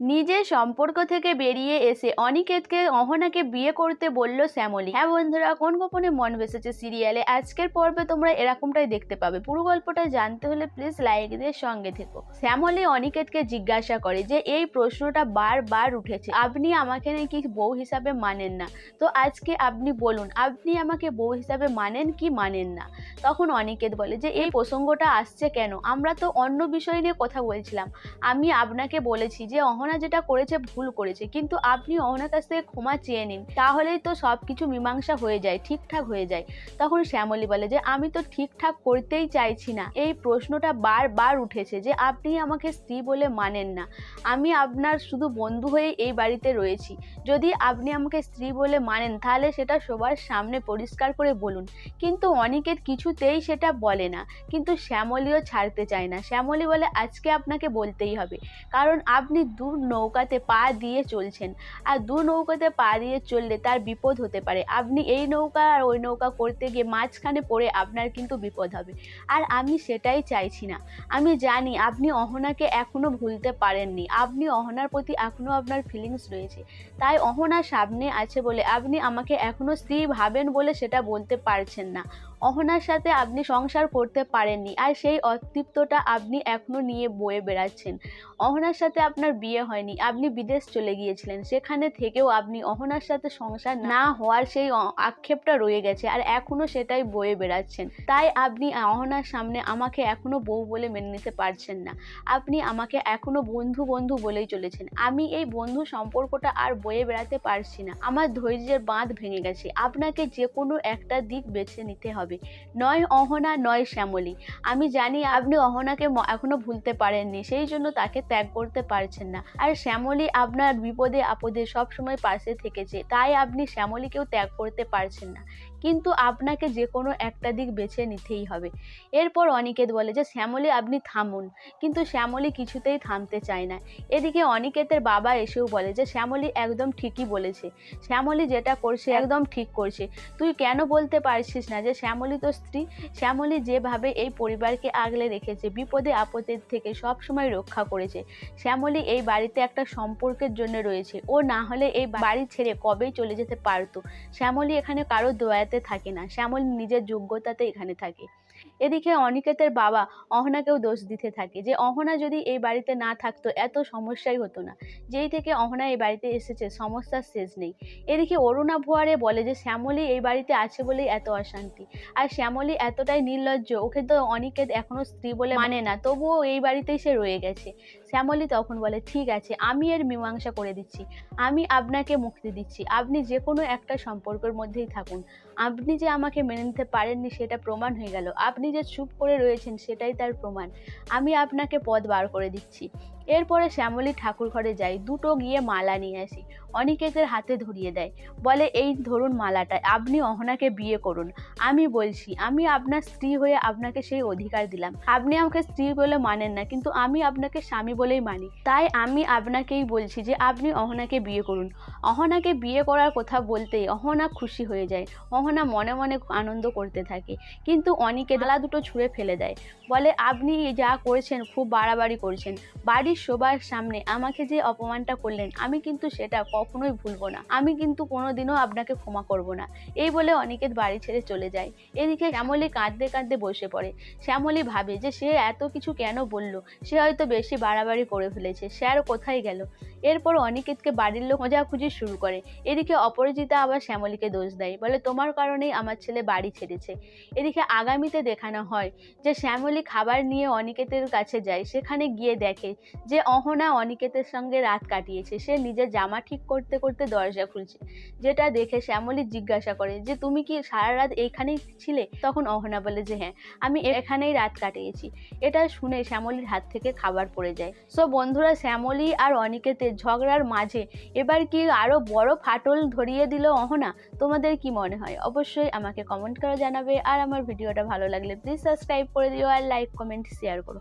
নিজের সম্পর্ক থেকে বেরিয়ে এসে অনিকেতকে, অহনাকে বিয়ে করতে বলল শ্যামলী। হ্যাঁ বন্ধুরা, কোন গোপনে মন বেসেছে সিরিয়ালে? আজকের পর্বে তোমরা এরকমটাই দেখতে পাবে। পুরো গল্পটা জানতে হলে প্লিজ লাইক দিয়ে সঙ্গে থেকো। শ্যামলী অনিকেতকে জিজ্ঞাসা করে যে, এই প্রশ্নটা বারবার উঠেছে। আপনি আমাকে নাকি বউ হিসাবে মানেন না। তো আজকে আপনি বলুন, আপনি আমাকে বউ হিসাবে মানেন কি মানেন না? তখন অনিকেত বলে যে, এই প্রসঙ্গটা আসছে কেন? আমরা তো অন্য বিষয় নিয়ে কথা বলছিলাম। আমি আপনাকে বলেছি যে, অহনা যেটা করেছে ভুল করেছে, কিন্তু আপনি অহনার কাছ থেকে ক্ষমা চেয়ে নিন, তাহলেই তো সব কিছু মীমাংসা হয়ে যায়, ঠিকঠাক হয়ে যায়। তখন শ্যামলী বলে যে, আমি তো ঠিকঠাক করতেই চাইছি না। এই প্রশ্নটা বারবার উঠেছে যে, আপনি আমাকে স্ত্রী বলে মানেন না। আমি আপনার শুধু বন্ধু হয়ে এই বাড়িতে রয়েছি। যদি আপনি আমাকে স্ত্রী বলে মানেন, তাহলে সেটা সবার সামনে পরিষ্কার করে বলুন। কিন্তু অনিকেত কিছুতেই সেটা বলে না, কিন্তু শ্যামলীও ছাড়তে চায় না। শ্যামলী বলে, আজকে আপনাকে বলতেই হবে। কারণ আপনি দু নৌকাতে পা দিয়ে চলছেন। আর দু নৌকাতে পা দিয়ে চললে তার বিপদ হতে পারে। আপনি এই নৌকা আর ওই নৌকা করতে গিয়ে মাঝখানে পড়ে আপনার কিন্তু বিপদ হবে। আর আমি সেটাই চাইছি না। আমি জানি আপনি অহনাকে এখনও ভুলতে পারেননি। আপনি অহনার প্রতি এখনও আপনার ফিলিংস রয়েছে। তাই অহনা সামনে আছে বলে আপনি আমাকে এখনও স্ত্রী ভাবেন বলে সেটা বলতে পারছেন না। অহনার সাথে আপনি সংসার করতে পারেননি আর সেই অতৃপ্তটা আপনি এখনও নিয়ে বয়ে বেড়াচ্ছেন। অহনার সাথে আপনার বিয়ে হয়নি, আপনি বিদেশ চলে গিয়েছিলেন, সেখানে থেকেও আপনি অহনার সাথে সংসার না হওয়ার সেই আক্ষেপটা রয়ে গেছে আর এখনও সেটাই বয়ে বেড়াচ্ছেন। তাই আপনি অহনার সামনে আমাকে এখনও বউ বলে মেনে নিতে পারছেন না। আপনি আমাকে এখনও বন্ধু বন্ধু বলেই চলেছেন। আমি এই বন্ধু সম্পর্কটা আর বয়ে বেড়াতে পারছি না। আমার ধৈর্যের বাঁধ ভেঙে গেছে। আপনাকে যে কোনো একটা দিক বেছে নিতে হবে। নয় অহনা, নয় শ্যামলী। আমি জানি আপনি অহনাকে এখনও ভুলতে পারেননি, সেই জন্য তাকে ত্যাগ করতে পারছেন না। আর শ্যামলী আপনার বিপদে আপদে সবসময় পাশে থেকেছে, তাই আপনি শ্যামলীকেও ত্যাগ করতে পারছেন না। কিন্তু আপনাকে যে কোনো একটা দিক বেছে নিতেই হবে। এরপর অনিকেত বলে যে, শ্যামলী, আপনি থামুন। কিন্তু শ্যামলী কিছুতেই থামতে চায় না। এদিকে অনিকেতের বাবা এসেও বলে যে, শ্যামলী একদম ঠিকই বলেছে। শ্যামলী যেটা করছে, একদম ঠিক করছে। তুই কেন বলতে পারছিস না যে শ্যামলী তো স্ত্রী, শ্যামলী যেভাবে এই পরিবারকে আগলে রেখেছে, বিপদে আপদের থেকে সব সময় রক্ষা করেছে। শ্যামলী এই বাড়িতে একটা সম্পর্কের জন্য রয়েছে। ও না হলে এই বাড়ি ছেড়ে কবেই চলে যেতে পারতো। শ্যামলী এখানে কারও দয়াতে থাকে না। শ্যামলী নিজের যোগ্যতাতে এখানে থাকে। এদিকে অনিকেতের বাবা অহনাকেও দোষ দিতে থাকে যে, অহনা যদি এই বাড়িতে না থাকতো, এত সমস্যাই হতো না। যেই থেকে অহনা এই বাড়িতে এসেছে, সমস্যার শেষ নেই। এদিকে অরুণা ভুয়ারে বলে যে, শ্যামলী এই বাড়িতে আছে বলেই এত অশান্তি। আর শ্যামলী এতটাই নির্লজ্জ, ওকে তো অনিকেত এখনও স্ত্রী বলে মানে না, তবুও এই বাড়িতেই সে রয়ে গেছে। শ্যামলী তখন বলে, ঠিক আছে, আমি এর মীমাংসা করে দিচ্ছি। আমি আপনাকে মুক্তি দিচ্ছি। আপনি যে কোনো একটা সম্পর্কের মধ্যেই থাকুন। আপনি যে আমাকে মেনে নিতে পারেননি, সেটা প্রমাণ হয়ে গেল। আপনি যে চুপ করে রয়েছেন, সেটাই তার প্রমাণ। আমি আপনাকে পথ বার করে দিচ্ছি। এরপরে শ্যামলী ঠাকুর ঘরে যাই দুটো গিয়ে মালা নিয়ে আসি। অনিকেতের হাতে ধরিয়ে দেয়। বলে, এই ধরুন মালাটা, আপনি অহনাকে বিয়ে করুন। আমি বলছি, আমি আপনার স্ত্রী হয়ে আপনাকে সেই অধিকার দিলাম। আপনি আমাকে স্ত্রী বলে মানেন না, কিন্তু আমি আপনাকে স্বামী বলেই মানি। তাই আমি আপনাকেই বলছি যে, আপনি অহনাকে বিয়ে করুন। অহনাকে বিয়ে করার কথা বলতেই অহনা খুশি হয়ে যায়। অহনা মনে মনে আনন্দ করতে থাকে। কিন্তু অনিকে ডালা দুটো ছুঁড়ে ফেলে দেয়। বলে, আপনি যা করেছেন, খুব বাড়াবাড়ি করছেন। বাড়ির সবার সামনে আমাকে যে অপমানটা করলেন, আমি কিন্তু সেটা কখনোই ভুলবো না। আমি কিন্তু কোনোদিনও আপনাকে ক্ষমা করব না। এই বলে অনিকেত বাড়ি ছেড়ে চলে যায়। এদিকে শ্যামলী কাঁদতে কাঁদতে বসে পড়ে। শ্যামলী ভাবে যে সে এত কিছু কেন বলল? সে হয়তো বেশি বাড়াবাড়ি করে ফেলেছে। সে আর কোথায় গেল? এরপর অনিকেতকে বাড়ির লোক খোঁজাখুঁজি শুরু করে। এদিকে অপরাজিতা আবার শ্যামলীকে দোষ দেয়। বলে, তোমার কারণেই আমার ছেলে বাড়ি ছেড়েছে। এদিকে আগামীতে দেখানো হয় যে শ্যামলী খাবার নিয়ে অনিকেতের কাছে যায়। সেখানে গিয়ে দেখে যে অহনা অনিকেতের সঙ্গে রাত কাটিয়েছে। সে নিজের জামা ঠিক করতে করতে দরজা খুলছে। যেটা দেখে শ্যামলী জিজ্ঞাসা করে যে, তুমি কি সারা রাত এইখানেই ছিলে তখন অহনা বলে যে হ্যাঁ আমি এখানেই রাত কাটিয়েছি। এটা শুনে শ্যামলির হাত থেকে খাবার পড়ে যায়। সো বন্ধুরা, শ্যামলি আর অনিকেতের ঝগড়ার মাঝে এবার কি আরও বড় ফাটল ধরিয়ে দিল অহনা? তোমাদের কি মনে হয়? অবশ্যই আমাকে কমেন্ট করে জানাবে। আর আমার ভিডিওটা ভালো লাগলে প্লিজ সাবস্ক্রাইব করে দিও আর লাইক কমেন্ট শেয়ার করো।